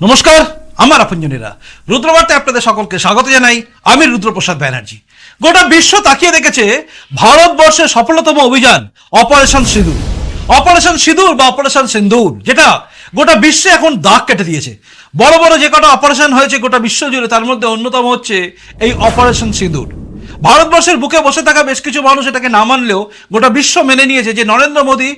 নমস্কার, আমার আপনজনেরা। রুদ্রবার্তে আপনাদের সকলকে স্বাগত জানাই, আমি রুদ্রপ্রসাদ ব্যানার্জি। গোটা বিশ্ব তাকিয়ে দেখেছে ভারতবর্ষের সফলতম অভিযান, অপারেশন সিঁদুর। অপারেশন সিঁদুর বা অপারেশন সিন্দুর, যেটা গোটা বিশ্বে এখন দাগ কেটে দিয়েছে। বড় বড় যে কটা অপারেশন হয়েছে গোটা বিশ্ব জুড়ে, তার মধ্যে অন্যতম হচ্ছে এই অপারেশন সিঁদুর। ভারতবর্ষের বুকে বসে থাকা বেশ কিছু মানুষ এটাকে না মানলেও গোটা বিশ্ব মেনে নিয়েছে যে নরেন্দ্র মোদী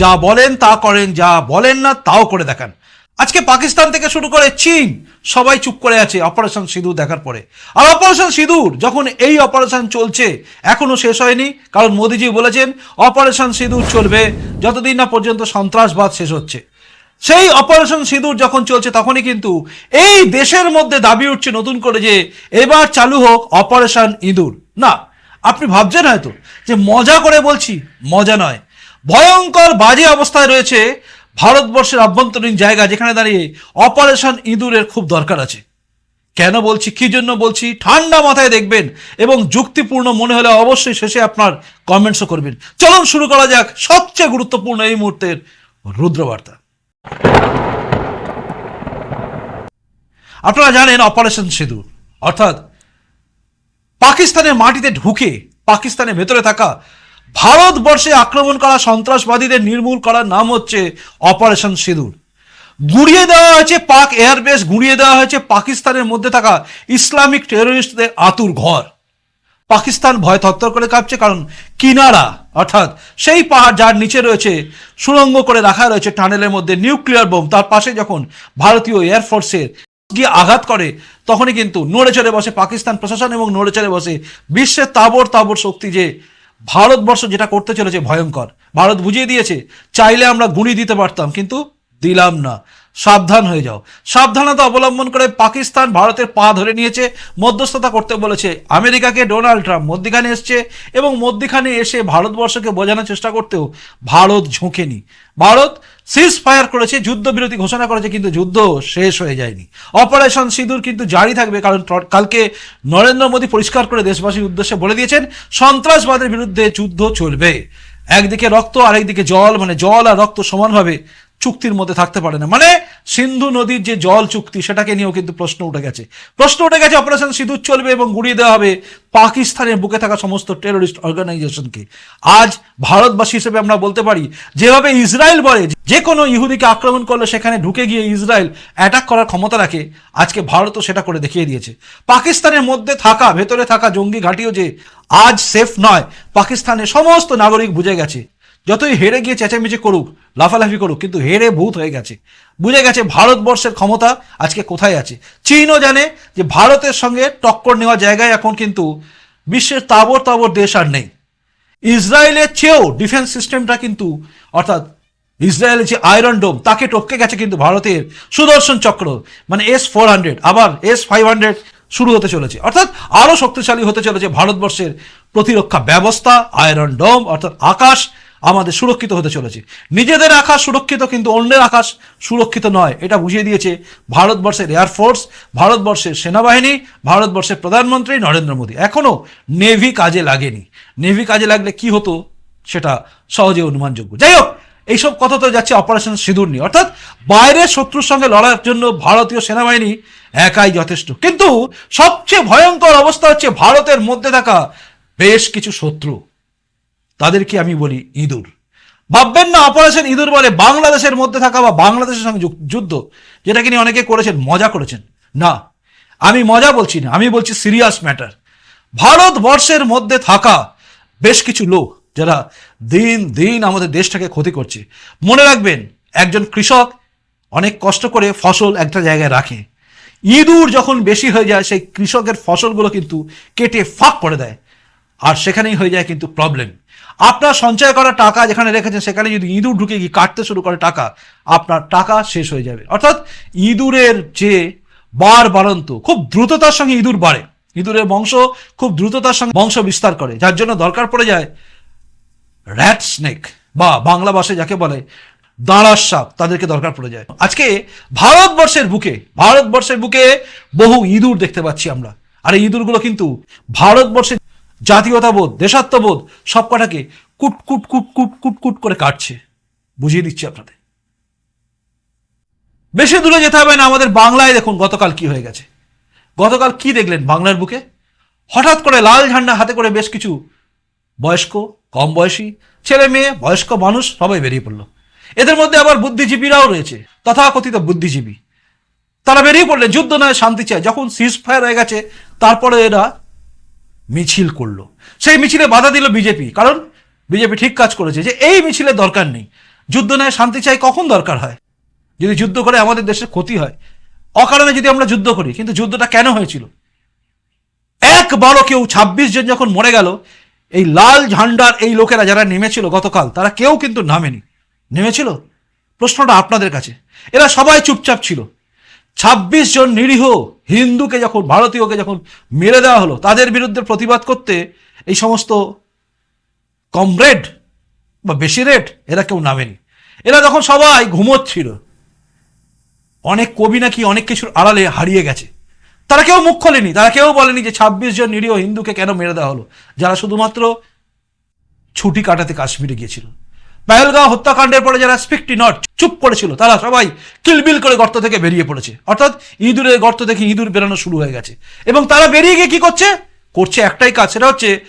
যা বলেন তা করেন, যা বলেন না তাও করে দেখান। আজকে পাকিস্তান থেকে শুরু করে চীন, সবাই চুপ করে আছে অপারেশন সিঁদুর দেখার পরে। আর অপারেশন সিঁদুর যখন এই অপারেশন চলছে, এখনও শেষ হয়নি, কারণ মোদিজি বলেছেন, অপারেশন সিঁদুর চলবে যতদিন না পর্যন্ত সন্ত্রাসবাদ শেষ হচ্ছে। সেই অপারেশন সিঁদুর যখন চলছে, তখনই কিন্তু এই দেশের মধ্যে দাবি উঠছে নতুন করে যে, এবার চালু হোক অপারেশন ইঁদুর। না, আপনি ভাবছেন হয়তো যে, মজা করে বলছি, মজা নয়। ভয়ঙ্কর বাজে অবস্থায় রয়েছে ভারতবর্ষের আভ্যন্তরীণ জায়গা যেখানে দাঁড়িয়ে অপারেশন ইঁদুরের খুব দরকার আছে। কেন বলছি? কি জন্য বলছি? ঠান্ডা মাথায় দেখবেন এবং যুক্তিপূর্ণ মনে হলে অবশ্যই শেষে আপনার কমেন্টসও করবেন। চলুন শুরু করা যাক সবচেয়ে গুরুত্বপূর্ণ এই মুহূর্তের রুদ্রবার্তা। আপনারা জানেন অপারেশন সিঁদুর, অর্থাৎ পাকিস্তানের মাটিতে ঢুকে পাকিস্তানের ভেতরে থাকা ভারতবর্ষে আক্রমণ করা সন্ত্রাসবাদীদের নির্মূল করার নাম হচ্ছে অপারেশন সিঁদুর। গুড়িয়ে দেওয়া হয়েছে পাক এয়ারবেস, গুড়িয়ে দেওয়া হয়েছে পাকিস্তানের মধ্যে থাকা ইসলামিক টেরোরিস্টদের আতুর ঘর। পাকিস্তান ভয় থরথর করে কাঁপছে কারণ কিনারা, অর্থাৎ সেই পাহাড় যার নিচে রয়েছে, সুড়ঙ্গ করে রাখা রয়েছে টানেলের মধ্যে নিউক্লিয়ার বোম। তার পাশে যখন ভারতীয় এয়ারফোর্সের গিয়ে আঘাত করে, তখনই কিন্তু নড়ে চড়ে বসে পাকিস্তান প্রশাসন এবং নড়ে চড়ে বসে বিশ্বের তাবর তাবর শক্তি যে ভারতবর্ষ যেটা করতে চলেছে ভয়ঙ্কর। ভারত বুঝিয়ে দিয়েছে, চাইলে আমরা গুণি দিতে পারতাম, কিন্তু দিলাম না। সাবধান হয়ে যাও। সাবধানতা অবলম্বন করে পাকিস্তান ভারতের পা ধরে নিয়েছে, মধ্যস্থতা করতে বলেছে। আমেরিকাকে ডোনাল্ড ট্রাম্প মধ্যিখানে এসছে এবং মধ্যিখানে এসে ভারতবর্ষকে বোঝানোর চেষ্টা করতেও ভারত ঝুঁকেনি। ভারত সিজ ফায়ার করেছে, যুদ্ধবিরতি ঘোষণা করেছে, কিন্তু যুদ্ধ শেষ হয়ে যায়নি। অপারেশন সিঁদুর কিন্তু জারি থাকবে, কারণ কালকে নরেন্দ্র মোদী পরিষ্কার করে দেশবাসীর উদ্দেশ্যে বলে দিয়েছেন, সন্ত্রাসবাদের বিরুদ্ধে যুদ্ধ চলবে। একদিকে রক্ত, আরেকদিকে জল মানে জল আর রক্ত সমানভাবে চুক্তির মধ্যে থাকতে পারে না। মানে সিন্ধু নদীর যে জল চুক্তি, সেটাকে নিয়েও কিন্তু প্রশ্ন উঠে গেছে। প্রশ্ন উঠে গেছে অপারেশন সিঁদুর চলবে এবং গুড়িয়ে দেওয়া হবে পাকিস্তানের বুকে থাকা সমস্ত টেরোরিস্ট অর্গানাইজেশনকে আজ ভারতবাসী হিসেবে আমরা বলতে পারি, যেভাবে ইসরায়েল বলে, যে কোনো ইহুদিকে আক্রমণ করলে সেখানে ঢুকে গিয়ে ইসরায়েল অ্যাটাক করার ক্ষমতা রাখে, আজকে ভারতও সেটা করে দেখিয়ে দিয়েছে। পাকিস্তানের মধ্যে থাকা, ভেতরে থাকা জঙ্গি ঘাটিও যে আজ সেফ নয়, পাকিস্তানের সমস্ত নাগরিক বুঝে গেছে। যতই হেরে গিয়ে চেঁচামেচি করুক, লাফালাফি করুক, কিন্তু হেরে ভূত হয়ে গেছে। বুঝে গেছে ভারতবর্ষের ক্ষমতা আজকে কোথায় আছে। চীনও জানে যে ভারতের সঙ্গে টক্কর নেওয়া জায়গায় এখন কিন্তু বিশ্বের তাবর তাবর দেশ আর নেই। ইসরায়েলের চেয়েও ডিফেন্স সিস্টেমটা কিন্তু, অর্থাৎ ইসরায়েলের যে আয়রন ডোম, তাকে টপকে গেছে কিন্তু ভারতের সুদর্শন চক্র মানে এস ফোর হান্ড্রেড আবার এস ফাইভ হান্ড্রেড শুরু হতে চলেছে। অর্থাৎ আরও শক্তিশালী হতে চলেছে ভারতবর্ষের প্রতিরক্ষা ব্যবস্থা, আয়রন ডোম, অর্থাৎ আকাশ আমাদের সুরক্ষিত হতে চলেছে। নিজেদের আকাশ সুরক্ষিত, কিন্তু অন্যের আকাশ সুরক্ষিত নয়। এটা বুঝিয়ে দিয়েছে ভারতবর্ষের এয়ারফোর্স ভারতবর্ষের সেনাবাহিনী, ভারতবর্ষের প্রধানমন্ত্রী নরেন্দ্র মোদী। এখনও নেভি কাজে লাগেনি। নেভি কাজে লাগলে কি হতো সেটা সহজে অনুমানযোগ্য। যাই হোক, এইসব কথা তো যাচ্ছে অপারেশন সিঁদুর নিয়ে। অর্থাৎ বাইরের শত্রুর সঙ্গে লড়ার জন্য ভারতীয় সেনাবাহিনী একাই যথেষ্ট। কিন্তু সবচেয়ে ভয়ঙ্কর অবস্থা হচ্ছে ভারতের মধ্যে থাকা বেশ কিছু শত্রু। তাদেরকে আমি বলি ইঁদুর। ভাববেন না অপারেশন ইঁদুর বলে বাংলাদেশের মধ্যে থাকা বা বাংলাদেশের সঙ্গে যুদ্ধ যেটাকে নিয়ে অনেকে করেছেন, মজা করেছেন? না। আমি মজা বলছি না, আমি বলছি সিরিয়াস ম্যাটার ভারতবর্ষের মধ্যে থাকা বেশ কিছু লোক যারা দিন দিন আমাদের দেশটাকে ক্ষতি করছে। মনে রাখবেন, একজন কৃষক অনেক কষ্ট করে ফসল একটা জায়গায় রাখে। ইঁদুর যখন বেশি হয়ে যায়, সেই কৃষকের ফসলগুলো কিন্তু কেটে ফাঁক করে দেয়। আর সেখানেই হয়ে যায় কিন্তু প্রবলেম আপনার সঞ্চয় করা টাকা যেখানে রেখেছেন, সেখানে যদি ইঁদুর ঢুকে গিয়ে কাটতে শুরু করে টাকা, আপনার টাকা শেষ হয়ে যাবে। অর্থাৎ ইঁদুরের যে বার বাড়ন্ত, খুব দ্রুততার সঙ্গে ইঁদুর বাড়ে। ইঁদুরের বংশ খুব দ্রুততার সঙ্গে বংশ বিস্তার করে, যার জন্য দরকার পড়ে যায় র্যাট স্নেক বা বাংলা ভাষায় যাকে বলে দাঁড়ার সাপ, তাদেরকে দরকার পড়ে যায়। আজকে ভারতবর্ষের বুকে ভারতবর্ষের বুকে বহু ইঁদুর দেখতে পাচ্ছি আমরা। আর এই ইঁদুরগুলো কিন্তু ভারতবর্ষের জাতীয়তাবোধ, দেশাত্মবোধ সব কটাকে কুট কুট কুট কুট কুট কুট করে কাটছে। বুঝিয়ে দিচ্ছি আপনাদের। বেশি দূরে যেতে হবে না, আমাদের বাংলায় দেখুন গতকাল কি হয়ে গেছে। গতকাল কি দেখলেন বাংলার বুকে? হঠাৎ করে লাল ঝান্ডা হাতে করে বেশ কিছু বয়স্ক, কম বয়সী ছেলে মেয়ে, বয়স্ক মানুষ সবাই বেরিয়ে পড়ল। এদের মধ্যে আবার বুদ্ধিজীবীরাও রয়েছে, তথাকথিত বুদ্ধিজীবী। তারা বেরিয়ে পড়লেন যুদ্ধ নয়, শান্তি চায়। যখন সিজ ফায়ার হয়ে গেছে, তারপরে এরা মিছিল করল। সেই মিছিলে বাধা দিল বিজেপি, কারণ বিজেপি ঠিক কাজ করেছে যে এই মিছিলের দরকার নেই। যুদ্ধ নয় শান্তি চাই কখন দরকার হয়? যদি যুদ্ধ করে আমাদের দেশের ক্ষতি হয়, অকারণে যদি আমরা যুদ্ধ করি, কিন্তু যুদ্ধটা কেন হয়েছিল? একবারও কেউ ছাব্বিশ জন যখন মরে গেল, এই লাল ঝান্ডার এই লোকেরা যারা নেমেছিল গতকাল, তারা কেউ কিন্তু নামেনি। নেমেছিল? প্রশ্নটা আপনাদের কাছে। এরা সবাই চুপচাপ ছিল। ছাব্বিশ জন নিরীহ হিন্দুকে যখন, ভারতীয়কে যখন মেরে দেওয়া হলো, তাদের বিরুদ্ধে প্রতিবাদ করতে এই সমস্ত কমরেড বা বেশি রেট এরা কেউ নামেনি। এরা তখন সবাই ঘুমোচ্ছিল। অনেক কবি নাকি অনেক কিছুর আড়ালে হারিয়ে গেছে। তারা কেউ মুখ খোলেনি। তারা কেউ বলেনি যে ছাব্বিশ জন নিরীহ হিন্দুকে কেন মেরে দেওয়া হলো। যারা শুধুমাত্র ছুটি কাটাতে কাশ্মীরে গিয়েছিল। পেহেলগাঁও হত্যাকাণ্ডের পরে যারা স্পিকটি নট চুপ করেছিল, তারা সবাই কিলবিল করে গর্ত থেকে বেরিয়ে পড়েছে। অর্থাৎ ইঁদুরের গর্ত থেকে ইঁদুর বেরোনো শুরু হয়ে গেছে। এবং তারা বেরিয়ে গিয়ে কি করছে? করছে একটাই কাজ, সেটা হচ্ছে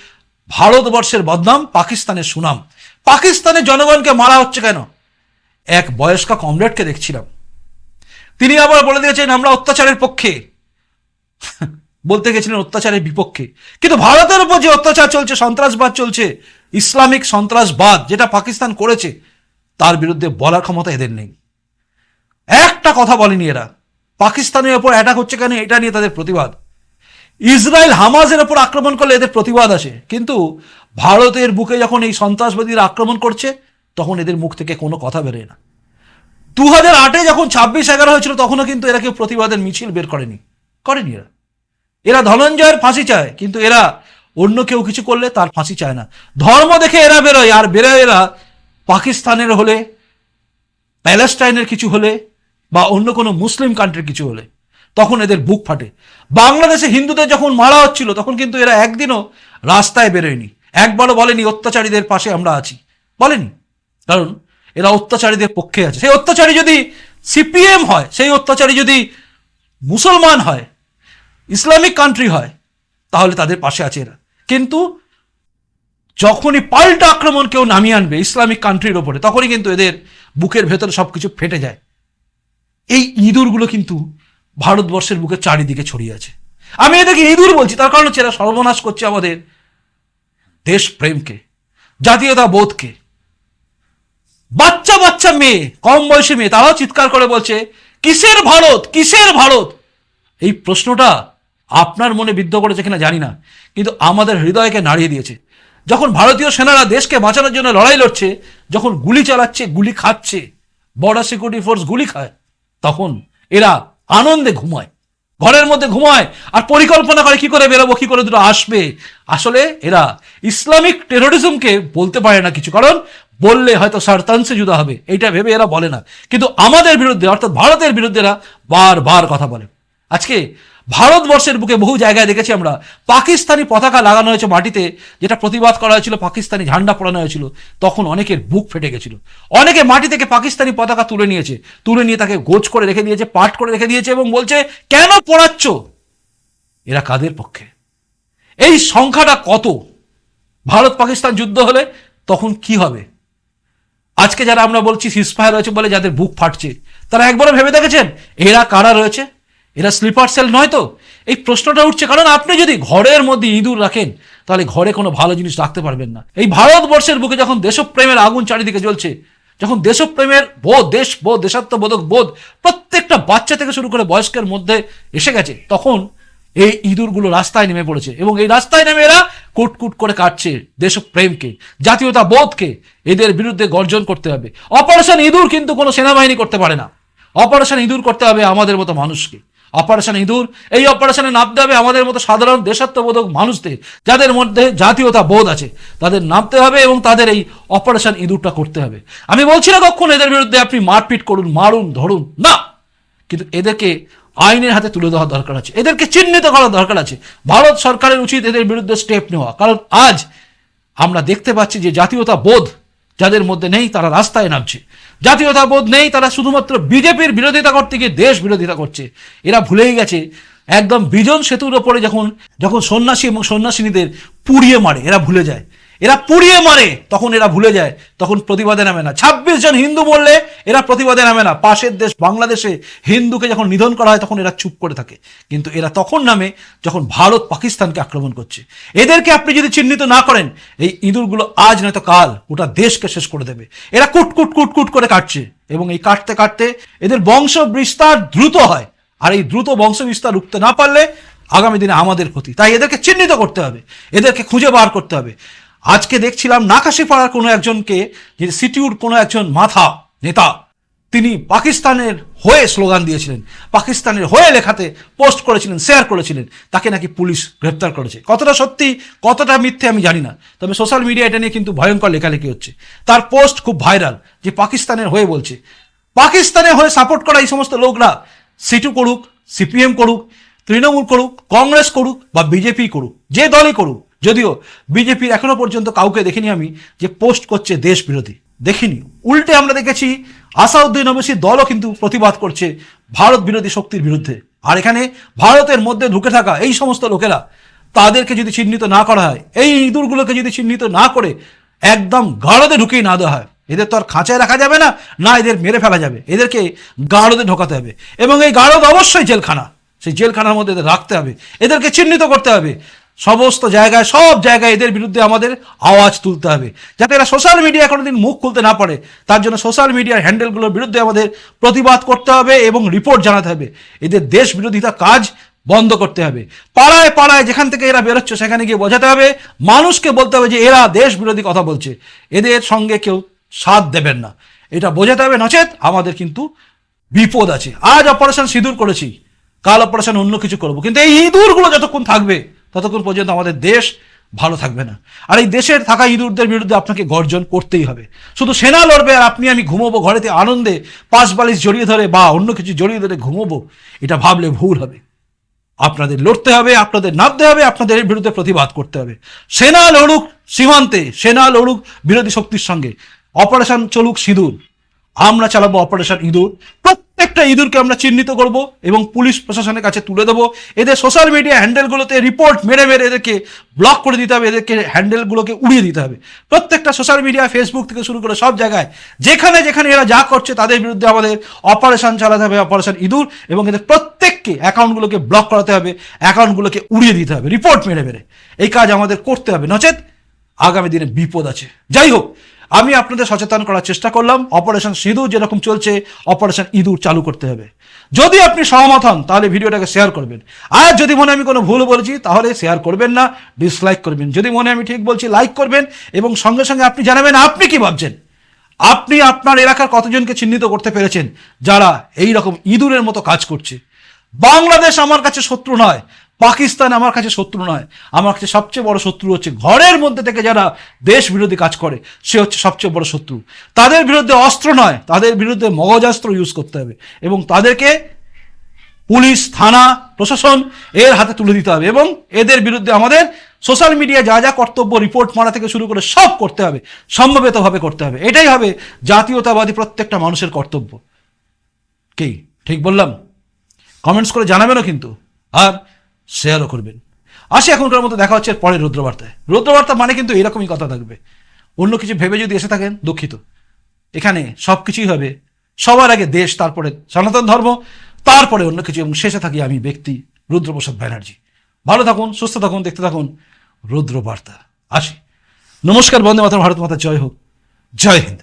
ভারতবর্ষের বদনাম, পাকিস্তানের সুনাম। পাকিস্তানের জনগণকে মারা হচ্ছে কেন? এক বয়স্কা কমরেডকে দেখছিলাম। তিনি আবার বলে দিয়েছেন, আমরা অত্যাচারের পক্ষে। বলতে গেছিলেন, অত্যাচারের বিপক্ষে। কিন্তু ভারতের উপর যে অত্যাচার চলছে, সন্ত্রাসবাদ চলছে ইসলামিক সন্ত্রাসবাদ যেটা পাকিস্তান করেছে, তার বিরুদ্ধে বলার ক্ষমতা এদের নেই। একটা কথা বলেনি এরা। পাকিস্তানের ওপর অ্যাটাক হচ্ছে কেন, এটা নিয়ে তাদের প্রতিবাদ। ইসরায়েল হামাজের ওপর আক্রমণ করলে এদের প্রতিবাদ আসে। কিন্তু ভারতের বুকে যখন এই সন্ত্রাসবাদীরা আক্রমণ করছে, তখন এদের মুখ থেকে কোনো কথা বেরোয় না। দু হাজার আটে যখন ছাব্বিশ এগারো হয়েছিল, তখনও কিন্তু এরা কেউ প্রতিবাদের মিছিল বের করেনি। করেনি এরা। এরা ধনঞ্জয়ের ফাঁসি চায়, কিন্তু এরা অন্য কেউ কিছু করলে তার ফাঁসি চায় না। ধর্ম দেখে এরা বেরোয়, আর বেরোয় এরা পাকিস্তানের হলে, প্যালেস্টাইনের কিছু হলে, বা অন্য কোনো মুসলিম কান্ট্রির কিছু হলে। তখন এদের বুক ফাটে। বাংলাদেশে হিন্দুদের যখন মারা হচ্ছিল, তখন কিন্তু এরা একদিনও রাস্তায় বেরোয়নি। একবারও বলেনি, অত্যাচারীদের পাশে আমরা আছি। বলেনি। কারণ এরা অত্যাচারীদের পক্ষে আছে। সেই অত্যাচারী যদি সিপিএম হয়, সেই অত্যাচারী যদি মুসলমান হয়, ইসলামিক কান্ট্রি হয়, তাহলে তাদের পাশে আছে এরা। কিন্তু যখনই পাল্টা আক্রমণ কেউ নামিয়ে আনবে, ইসলামিক কান্ট্রির ওপরে, তখনই কিন্তু এদের বুকের ভেতরে সবকিছু ফেটে যায়। এই ইঁদুরগুলো কিন্তু ভারতবর্ষের বুকে চারিদিকে ছড়িয়ে আছে। আমি এদেরকে ইঁদুর বলছি, তার কারণ হচ্ছে এরা সর্বনাশ করছে আমাদের দেশপ্রেমকে, জাতীয়তা বোধকে। বাচ্চা বাচ্চা মেয়ে, কম বয়সী মেয়ে, তারাও চিৎকার করে বলছে, কিসের ভারত? কিসের ভারত? এই প্রশ্নটা আপনার মনে বিদ্ধ করেছে কিনা জানি না, কিন্তু আমাদের হৃদয়কে নাড়িয়ে দিয়েছে। যখন ভারতীয় সেনারা দেশকে বাঁচানোর জন্য লড়াই লড়ছে, যখন গুলি চালাচ্ছে, গুলি খাচ্ছে বর্ডার সিকিউরিটি ফোর্স গুলি খায়, তখন এরা আনন্দে ঘুমায়, ঘরের মধ্যে ঘুমায়, আর পরিকল্পনা করে কি করে বেরোবো, কি করে দুটো আসবে। আসলে এরা ইসলামিক টেরোরিজমকে বলতে পারে না কিছু, কারণ বললে হয়তো সারতাংশে জুদা হবে, এইটা ভেবে এরা বলে না। কিন্তু আমাদের বিরুদ্ধে, অর্থাৎ ভারতের বিরুদ্ধে এরা বারবার কথা বলে। আজকে ভারতবর্ষের বুকে বহু জায়গায় দেখেছি আমরা। পাকিস্তানি পতাকা লাগানো হয়েছে মাটিতে, যেটা প্রতিবাদ করা হয়েছিল, পাকিস্তানি ঝান্ডা পড়ানো হয়েছিল। তখন অনেকের বুক ফেটে গেছিল। অনেকে মাটি থেকে পাকিস্তানি পতাকা তুলে নিয়েছে। তুলে নিয়ে তাকে গোছ করে রেখে দিয়েছে, পাট করে রেখে দিয়েছে এবং বলছে, কেন পড়াচ্ছ? এরা কাদের পক্ষে? এই সংখ্যাটা কত? ভারত পাকিস্তান যুদ্ধ হলে তখন কি হবে? আজকে যারা আমরা বলছি সিসফায়ার রয়েছে বলে যাদের বুক ফাটছে, তারা একবারও ভেবে দেখেছেন? এরা কারা রয়েছে? এরা স্লিপার সেল নয় তো? এই প্রশ্নটা উঠছে, কারণ আপনি যদি ঘরের মধ্যে ইঁদুর রাখেন, তাহলে ঘরে কোনো ভালো জিনিস রাখতে পারবেন না। এই ভারতবর্ষের বুকে যখন দেশপ্রেমের আগুন চারিদিকে জ্বলছে, যখন দেশপ্রেমের বোধ, দেশ বোধ, দেশাত্মবোধক বোধ প্রত্যেকটা বাচ্চা থেকে শুরু করে বয়স্কের মধ্যে এসে গেছে, তখন এই ইঁদুরগুলো রাস্তায় নেমে পড়েছে এবং এই রাস্তায় নেমে এরা কুটকুট করে কাটছে দেশপ্রেমকে জাতীয়তা বোধকে এদের বিরুদ্ধে গর্জন করতে হবে। অপারেশন ইঁদুর কিন্তু কোনো সেনাবাহিনী করতে পারে না। অপারেশন ইঁদুর করতে হবে আমাদের মতো মানুষকে। অপারেশন ইঁদুর এই অপারেশনে নামতে হবে আমাদের মতো সাধারণ দেশাত্মবোধক মানুষদের, যাদের মধ্যে জাতীয়তা বোধ আছে। তাদের নামতে হবে এবং তাদের এই অপারেশন ইঁদুরটা করতে হবে। আমি বলছি না কখন এদের বিরুদ্ধে আপনি মারপিট করুন, মারুন, ধরুন, না। কিন্তু এদেরকে আইনের হাতে তুলে দেওয়া দরকার আছে। এদেরকে চিহ্নিত করা দরকার আছে। ভারত সরকারের উচিত এদের বিরুদ্ধে স্টেপ নেওয়া। কারণ আজ আমরা দেখতে পাচ্ছি যে জাতীয়তা বোধ যাদের মধ্যে নেই তারা রাস্তায় নামছে। জাতীয়তাবোধ নেই, তারা শুধুমাত্র বিজেপির বিরোধিতা করতে গিয়ে দেশ বিরোধিতা করছে। এরা ভুলেই গেছে, একদম বিজন সেতুর ওপরে যখন যখন সন্ন্যাসী এবং সন্ন্যাসিনীদের পুড়িয়ে মারে, এরা ভুলে যায়। এরা পুড়িয়ে মারে, তখন এরা ভুলে যায়, তখন প্রতিবাদে নামে না। ছাব্বিশ জন হিন্দু বললে এরা প্রতিবাদে নামে না। পাশের দেশ বাংলাদেশে হিন্দুকে যখন নিধন করা হয়, তখন এরা চুপ করে থাকে। কিন্তু এরা তখন নামে যখন ভারত পাকিস্তানকে আক্রমণ করছে। এদেরকে আপনি যদি চিহ্নিত না করেন, এই ইঁদুরগুলো আজ নয়তো কাল গোটা দেশকে শেষ করে দেবে। এরা কুট কুট কুট কুট করে কাটছে এবং এই কাটতে কাটতে এদের বংশ বিস্তার দ্রুত হয়। আর এই দ্রুত বংশ বিস্তার রুখতে না পারলে আগামী দিনে আমাদের ক্ষতি। তাই এদেরকে চিহ্নিত করতে হবে। এদেরকে খুঁজে বার করতে হবে। আজকে দেখছিলাম নাকাশিপাড়ার কোনো একজনকে, যে সিটিউর কোনো একজন মাথা নেতা, তিনি পাকিস্তানের হয়ে স্লোগান দিয়েছিলেন, পাকিস্তানের হয়ে লেখাতে পোস্ট করেছিলেন, শেয়ার করেছিলেন, তাকে নাকি পুলিশ গ্রেপ্তার করেছে। কতটা সত্যি, কতটা মিথ্যে আমি জানি না, তবে সোশ্যাল মিডিয়া এটা নিয়ে কিন্তু ভয়ঙ্কর লেখালেখি হচ্ছে। তার পোস্ট খুব ভাইরাল, যে পাকিস্তানের হয়ে বলছে। পাকিস্তানের হয়ে সাপোর্ট করা এই সমস্ত লোকরা, সিটু করুক, সিপিএম করুক, তৃণমূল করুক, কংগ্রেস করুক বা বিজেপি করুক, যে দলই করুক যদিও বিজেপির এখনও পর্যন্ত কাউকে দেখিনি আমি যে পোস্ট করছে দেশ বিরোধী। দেখিনি। উল্টে আমরা দেখেছি আসাউদ্দিন ওবেসির দলও কিন্তু প্রতিবাদ করছে ভারত বিরোধী শক্তির বিরুদ্ধে। আর এখানে ভারতের মধ্যে ঢুকে থাকা এই সমস্ত লোকেরা, তাদেরকে যদি চিহ্নিত না করা হয়, এই ইঁদুরগুলোকে যদি চিহ্নিত না করে একদম গাড়দে ঢুকেই না দেওয়া হয়। এদের তো আর খাঁচায় রাখা যাবে না না এদের মেরে ফেলা যাবে। এদেরকে গাড়দে ঢোকাতে হবে। এবং এই গাড়দ অবশ্যই জেলখানা। সেই জেলখানার মধ্যে এদের রাখতে হবে। এদেরকে চিহ্নিত করতে হবে। সমস্ত জায়গায়, সব জায়গায় এদের বিরুদ্ধে আমাদের আওয়াজ তুলতে হবে। যাতে এরা সোশ্যাল মিডিয়া কোনোদিন মুখ খুলতে না পারে, তার জন্য সোশ্যাল মিডিয়ার হ্যান্ডেলগুলোর বিরুদ্ধে আমাদের প্রতিবাদ করতে হবে এবং রিপোর্ট জানাতে হবে। এদের দেশ বিরোধিতা কাজ বন্ধ করতে হবে। পাড়ায় পাড়ায় যেখান থেকে এরা বেরোচ্ছে, সেখানে গিয়ে বোঝাতে হবে, মানুষকে বলতে হবে যে এরা দেশ বিরোধী কথা বলছে। এদের সঙ্গে কেউ সাথ দেবেন না। এটা বোঝাতে হবে, নচেত আমাদের কিন্তু বিপদ আছে। আজ অপারেশন সিঁদুর করেছি, কাল অপারেশন অন্য কিছু করব। কিন্তু এই ইঁদুরগুলো যতক্ষণ থাকবে ততক্ষণ পর্যন্ত আমাদের দেশ ভালো থাকবে না। আর এই দেশের থাকা ইঁদুরদের বিরুদ্ধে আপনাকে গর্জন করতেই হবে। শুধু সেনা লড়বে আর আপনি আমি ঘুমোবো ঘরেতে আনন্দে, পাঁচ বালিশ জড়িয়ে ধরে বা অন্য কিছু জড়িয়ে ধরে ঘুমোবো, এটা ভাবলে ভুল হবে। আপনাদের লড়তে হবে, আপনাদের নামতে হবে, আপনাদের বিরুদ্ধে প্রতিবাদ করতে হবে। সেনা লড়ুক সীমান্তে, সেনা লড়ুক বিরোধী শক্তির সঙ্গে। অপারেশন চলুক সিঁদুর। আমরা চালাবো অপারেশন ইঁদুর। প্রত্যেকটা ইঁদুরকে আমরা চিহ্নিত করব এবং পুলিশ প্রশাসনের কাছে তুলে দেবো। এদের সোশ্যাল মিডিয়া হ্যান্ডেলগুলোতে রিপোর্ট মেরে মেরে এদেরকে ব্লক করে দিতে হবে, এদেরকে হ্যান্ডেলগুলোকে উড়িয়ে দিতে হবে। প্রত্যেকটা সোশ্যাল মিডিয়া ফেসবুক থেকে শুরু করে সব জায়গায়, যেখানে যেখানে এরা যা করছে তাদের বিরুদ্ধে আমাদের অপারেশন চালাতে হবে অপারেশন ইঁদুর এবং এদের প্রত্যেককে অ্যাকাউন্টগুলোকে ব্লক করাতে হবে অ্যাকাউন্টগুলোকে উড়িয়ে দিতে হবে রিপোর্ট মেরে মেরে। এই কাজ আমাদের করতে হবে। নচেত আগামী দিনে বিপদ আছে। যাই হোক, আমি আপনাদের সচেতন করার চেষ্টা করলাম। অপারেশন সিঁদুর যেরকম চলছে অপারেশন ইঁদুর চালু করতে হবে। যদি আপনি সহমত হন, তাহলে ভিডিওটাকে শেয়ার করবেন। আর যদি মনে আমি কোনো ভুল বলছি, তাহলে শেয়ার করবেন না ডিসলাইক করবেন। যদি মনে আমি ঠিক বলছি লাইক করবেন এবং সঙ্গে সঙ্গে আপনি জানাবেন, আপনি কি ভাবছেন? আপনি আপনার এলাকার কতজনকে চিহ্নিত করতে পেরেছেন, যারা এই রকম ইঁদুরের মতো কাজ করছে? বাংলাদেশ আমার কাছে শত্রু নয় পাকিস্তান আমার কাছে শত্রু নয়। আমার কাছে সবচেয়ে বড় শত্রু হচ্ছে ঘরের মধ্যে থেকে যারা দেশ বিরোধী কাজ করে, সে হচ্ছে সবচেয়ে বড় শত্রু। তাদের বিরুদ্ধে অস্ত্র নয়, তাদের বিরুদ্ধে মগজাস্ত্র ইউজ করতে হবে এবং তাদেরকে পুলিশ, থানা, প্রশাসন এর হাতে তুলে দিতে হবে এবং এদের বিরুদ্ধে আমাদের সোশ্যাল মিডিয়া যা যা কর্তব্য রিপোর্ট মারা থেকে শুরু করে সব করতে হবে সম্ভবেতভাবে করতে হবে। এটাই হবে জাতীয়তাবাদী প্রত্যেকটা মানুষের কর্তব্য। কি? ঠিক বললাম? কমেন্টস করে জানাবেনও কিন্তু। আর শেয়ারও করবেন। আসি এখনকার মতো দেখা হচ্ছে পরের রুদ্রবার্তায়। রুদ্রবার্তা মানে কিন্তু এরকমই কথা থাকবে। অন্য কিছু ভেবে যদি এসে থাকেন, দুঃখিত। এখানে সব কিছুই হবে। সবার আগে দেশ, তারপরে সনাতন ধর্ম, তারপরে অন্য কিছু এবং শেষে থাকি আমি ব্যক্তি রুদ্রপ্রসাদ ব্যানার্জি। ভালো থাকুন, সুস্থ থাকুন, দেখতে থাকুন রুদ্রবার্তা। আসি। নমস্কার, বন্দে মাতা ভারত মাতা, জয় হোক। জয় হিন্দ।